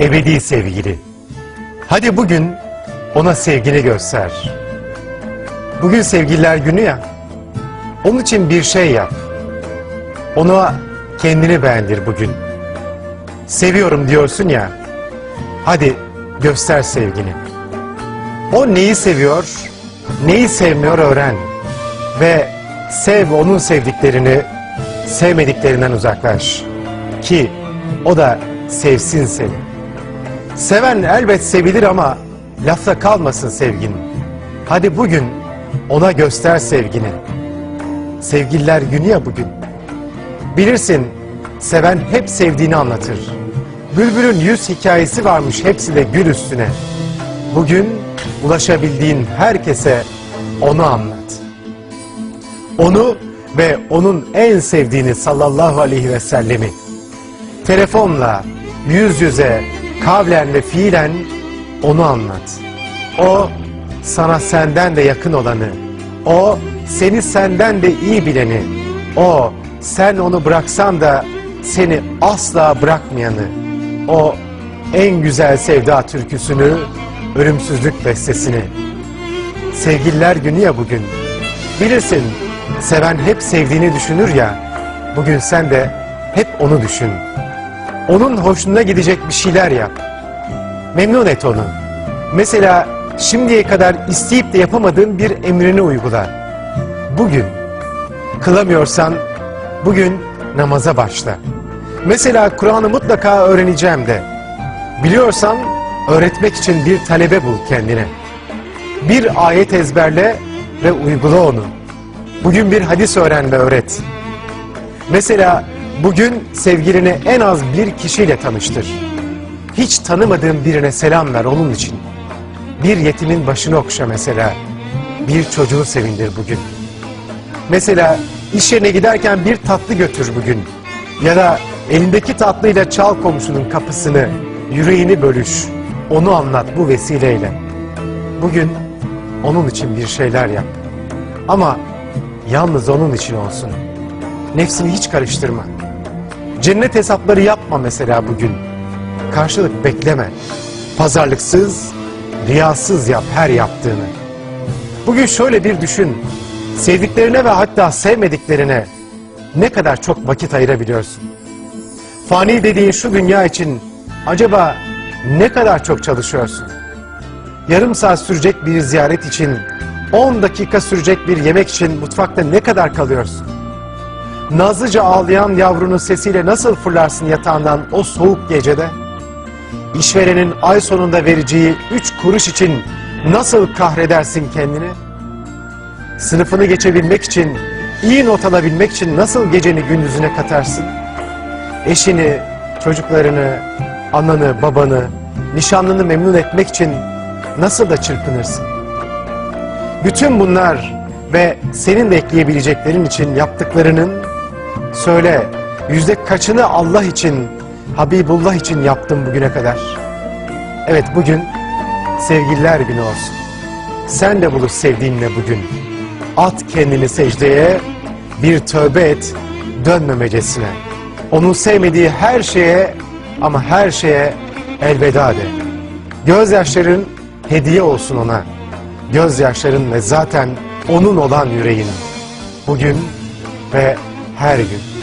ebedi sevgili. Hadi bugün ona sevgini göster. Bugün sevgililer günü ya. Onun için bir şey yap. Ona kendini beğendir bugün. Seviyorum diyorsun ya. Hadi göster sevgini. O neyi seviyor, neyi sevmiyor öğren. Ve sev onun sevdiklerini, sevmediklerinden uzaklaş. Ki o da sevsin seni. Seven elbet sevilir ama lafta kalmasın sevgin. Hadi bugün ona göster sevgini. Sevgililer günü ya bugün. Bilirsin seven hep sevdiğini anlatır. Bülbülün yüz hikayesi varmış hepsi de gül üstüne. Bugün ulaşabildiğin herkese onu anlat. Onu ve onun en sevdiğini sallallahu aleyhi ve sellemi telefonla, yüz yüze, kavlen ve fiilen onu anlat. O sana senden de yakın olanı, o seni senden de iyi bileni, o sen onu bıraksan da seni asla bırakmayanı, o en güzel sevda türküsünü, ölümsüzlük bestesini. Sevgililer günü ya bugün. Bilirsin seven hep sevdiğini düşünür ya, bugün sen de hep onu düşün. Onun hoşuna gidecek bir şeyler yap. Memnun et onu. Mesela şimdiye kadar isteyip de yapamadığın bir emrini uygula. Bugün kılamıyorsan bugün namaza başla. Mesela Kur'an'ı mutlaka öğreneceğim de. Biliyorsan öğretmek için bir talebe bul kendine. Bir ayet ezberle ve uygula onu. Bugün bir hadis öğren ve öğret. Mesela bugün sevgilini en az bir kişiyle tanıştır. Hiç tanımadığın birine selam ver onun için. Bir yetimin başını okşa mesela. Bir çocuğu sevindir bugün. Mesela iş yerine giderken bir tatlı götür bugün. Ya da elindeki tatlıyla çal komşunun kapısını, yüreğini bölüş. Onu anlat bu vesileyle. Bugün onun için bir şeyler yap. Ama yalnız onun için olsun. Nefsini hiç karıştırma. Cennet hesapları yapma mesela bugün. Karşılık bekleme. Pazarlıksız, riyasız yap her yaptığını. Bugün şöyle bir düşün. Sevdiklerine ve hatta sevmediklerine ne kadar çok vakit ayırabiliyorsun? Fani dediğin şu dünya için acaba ne kadar çok çalışıyorsun? Yarım saat sürecek bir ziyaret için, 10 dakika sürecek bir yemek için mutfakta ne kadar kalıyorsun? Nazlıca ağlayan yavrunun sesiyle nasıl fırlarsın yatağından o soğuk gecede? İşverenin ay sonunda vereceği üç kuruş için nasıl kahredersin kendini? Sınıfını geçebilmek için, iyi not alabilmek için nasıl geceni gündüzüne katarsın? Eşini, çocuklarını, ananı, babanı, nişanlını memnun etmek için nasıl da çırpınırsın? Bütün bunlar ve senin de ekleyebileceklerin için yaptıklarının söyle yüzde kaçını Allah için, Habibullah için yaptım bugüne kadar? Evet bugün sevgililer günü olsun. Sen de buluş sevdiğinle bugün. At kendini secdeye, bir tövbe et, dönmemecesine. Onun sevmediği her şeye ama her şeye elveda de. Gözyaşların hediye olsun ona. Gözyaşların ve zaten onun olan yüreğin. Bugün ve her gün.